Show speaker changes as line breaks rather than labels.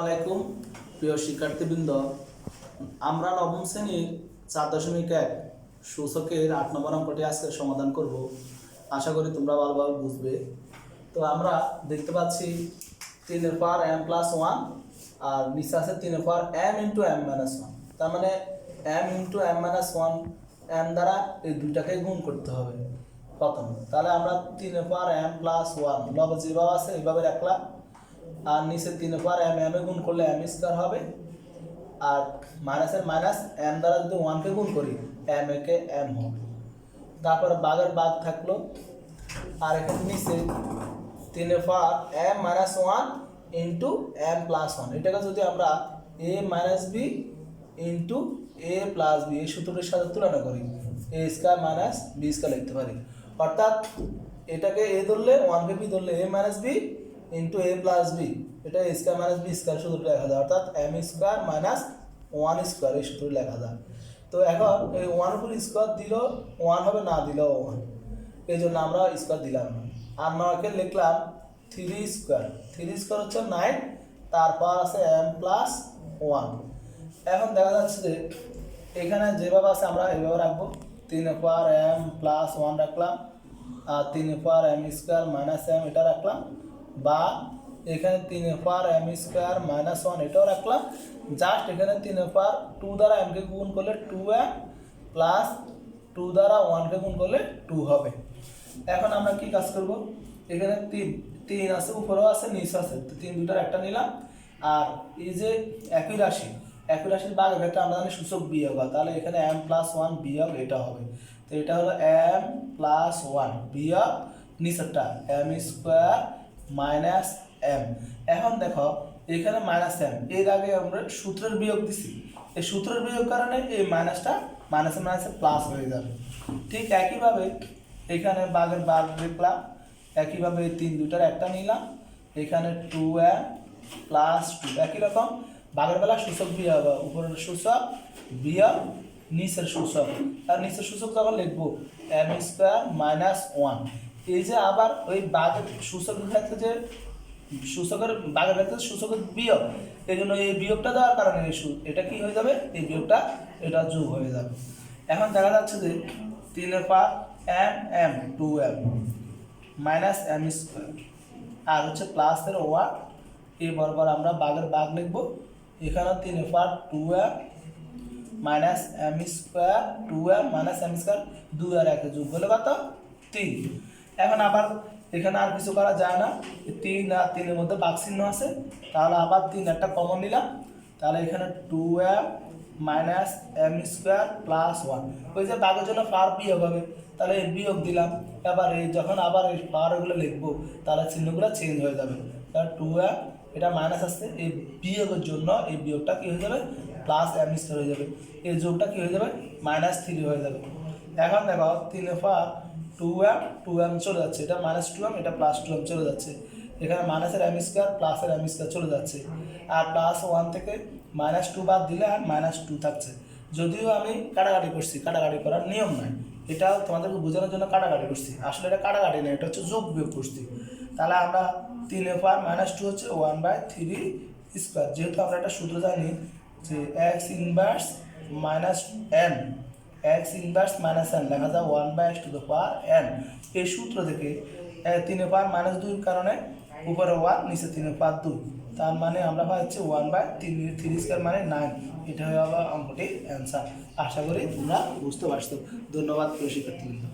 আলাইকুম, প্রিয় শিক্ষার্থীবৃন্দ। আমরা নবম শ্রেণির চার দশমিক এক সূচকের আট নম্বর অঙ্কটি আজকে সমাধান করব। আশা করি তোমরা ভালোভাবে বুঝবে। তো আমরা দেখতে পাচ্ছি তিনের পার এম প্লাস ওয়ান আর নিচে আছে তিনের power m into m minus one. তার মানে m into m minus one, m দ্বারা এই দুইটাকে গুণ করতে হবে প্রথম। তাহলে আমরা তিনের পার এম প্লাস ওয়ান যেভাবে আছে এইভাবে রাখলাম। আর নিচে তিন পার এম এম এ গুণ করলে এম স্কোয়ার হবে। আর মাইনাসের মাইনাস এম দ্বারা যদি ওয়ানকে গুণ করি এম এ কে এম হবে। তারপর বাঘের বাঘ থাকল। আর এখানে নিচে তিন power m minus one into m plus one এটাকে যদি আমরা a minus b into a plus b এই সূত্রটির সাথে তুলনা করি a square minus b square লিখতে পারি। অর্থাৎ এটাকে এ ধরলে ওয়ানকে বি ধরলে a minus b into a plus b এটা a square minus b square সূত্রটা লেখা যায়, অর্থাৎ m square minus one square এই সূত্রটি লেখা যায়। তো এখন এই ওয়ান উপর স্কোয়ার দিল ওয়ান হবে, না দিলেও ওয়ান এই জন্য আমরা স্কোয়ার দিলাম না। আর নয়কে লিখলাম থ্রি স্কোয়ার থ্রি স্কোয়ার হচ্ছে নাইন তারপর আছে এম প্লাস ওয়ান এখন দেখা যাচ্ছে যে এখানে যেভাবে আছে আমরা এইভাবে রাখব। তিন পার এম প্লাস ওয়ান রাখলাম, আর তিন power m square minus m এটা রাখলাম। বা এখানে তিন power m square minus one এটাও রাখলাম। জাস্ট এখানে তিন পার টু দ্বারা এমকে গুণ করলে টু এম প্লাস টু দ্বারা ওয়ানকে গুণ করলে টু হবে। এখন আমরা কি কাজ করব? এখানে তিন তিন আছে, উপরেও আছে, নিচে আছে। তো তিন দুটার একটা নিলাম। আর এই যে একই রাশি, একই রাশির বাঘের ক্ষেত্রে আমরা জানি সূচক বিয়োগ হয়। তাহলে এখানে এম প্লাস ওয়ান বিয়োগ এটা হবে। তো এটা হলো এম প্লাস ওয়ান বিয়োগ নিচেরটা এম স্কোয়ার মাইনাস এম। এখন দেখো, এখানে মাইনাস এম। এর আগে আমরা সূত্রের বিয়োগ দিছি। এই সূত্রের বিয়োগ কারণে এই মাইনাসটা মাইনাসে মাইনাসে প্লাস হয়ে যাবে। ঠিক একইভাবে এখানে বাঘের বাঘ লিখলাম একইভাবে তিন দুটার একটা নিলাম। এখানে টু এম প্লাস টু একই রকম। বাঘের বেলা সূচক বিয়োগ উপরের সূচক বিয়োগ নিচের সূচক। আর নিচের সূচক যখন লিখব এম স্কোয়ার মাইনাস ওয়ান এই যে আবার ওই বাঘের সূচকের ক্ষেত্রে যে সূচকের বাঘের ক্ষেত্রে সূচকের বিয়োগ, এই জন্য এই বিয়োগটা দেওয়ার কারণে এটা কি হয়ে যাবে? এই বিয়োগটা এটা যোগ হয়ে যাবে। এখন দেখা যাচ্ছে যে তিনের power m m two m minus m square. আর হচ্ছে প্লাসের ওয়ান এই বরাবর আমরা বাঘের বাঘ লিখব। এখানে তিন power two m minus m square, two m minus m square, দুই আর একে যোগ হলে কত? তিন। এখন আবার এখানে আর কিছু করা যায় না। তিন আর তিনের মধ্যে বাঘ চিহ্ন আছে। তাহলে আবার তিন একটা কমন নিলাম। তাহলে এখানে two m minus m square plus one ওই যে বাঘের জন্য পার বিয়োগ হবে। তাহলে বিয়োগ দিলাম। এবার এই যখন আবার এই পাওয়ারগুলো লিখব, তাহলে চিহ্নগুলো চেঞ্জ হয়ে যাবে। তাহলে টু এম এটা মাইনাস আসছে। এই বিয়োগের জন্য এই বিয়োগটা কী হয়ে যাবে? প্লাস এম স্কোয়ার হয়ে যাবে। এই যোগটা কী হয়ে যাবে? মাইনাস থ্রি হয়ে যাবে। এখন দেখো তিন ফা টু এম টু এম চলে যাচ্ছে। এটা মাইনাস টু এম এটা প্লাস টু এম চলে যাচ্ছে। এখানে মাইনাসের এম স্কোয়ার প্লাসের এম স্কোয়ার চলে যাচ্ছে। আর প্লাস ওয়ান থেকে মাইনাস টু বাদ দিলে আর মাইনাস টু থাকছে। যদিও আমি কাটাকাটি করছি, কাটাকাটি করার নিয়ম নাই। এটা তোমাদেরকে বোঝানোর জন্য কাটাকাটি করছি। আসলে এটা কাটাকাটি না, এটা হচ্ছে যোগ বিয়োগ করছি। তাহলে আমরা তিন এফ আর মাইনাস টু হচ্ছে ওয়ান বাই থ্রি স্কোয়ার যেহেতু আমরা একটা সূত্র জানি যে x inverse minus n x inverse minus n লেখা যায় one by x to the power n এই সূত্র থেকে তিনে পাওয়ার মাইনাস দুইয়ের কারণে উপরে ওয়ান নিচে তিনে পাওয়ার দুই। তার মানে আমরা পাচ্ছি ওয়ান বাই তিন থ্রি স্কোয়ার মানে নাইন এটা হয়ে আবার অঙ্কটির অ্যান্সার আশা করি তোমরা বুঝতে পারছ। ধন্যবাদ প্রিয় শিক্ষার্থীবৃন্দ।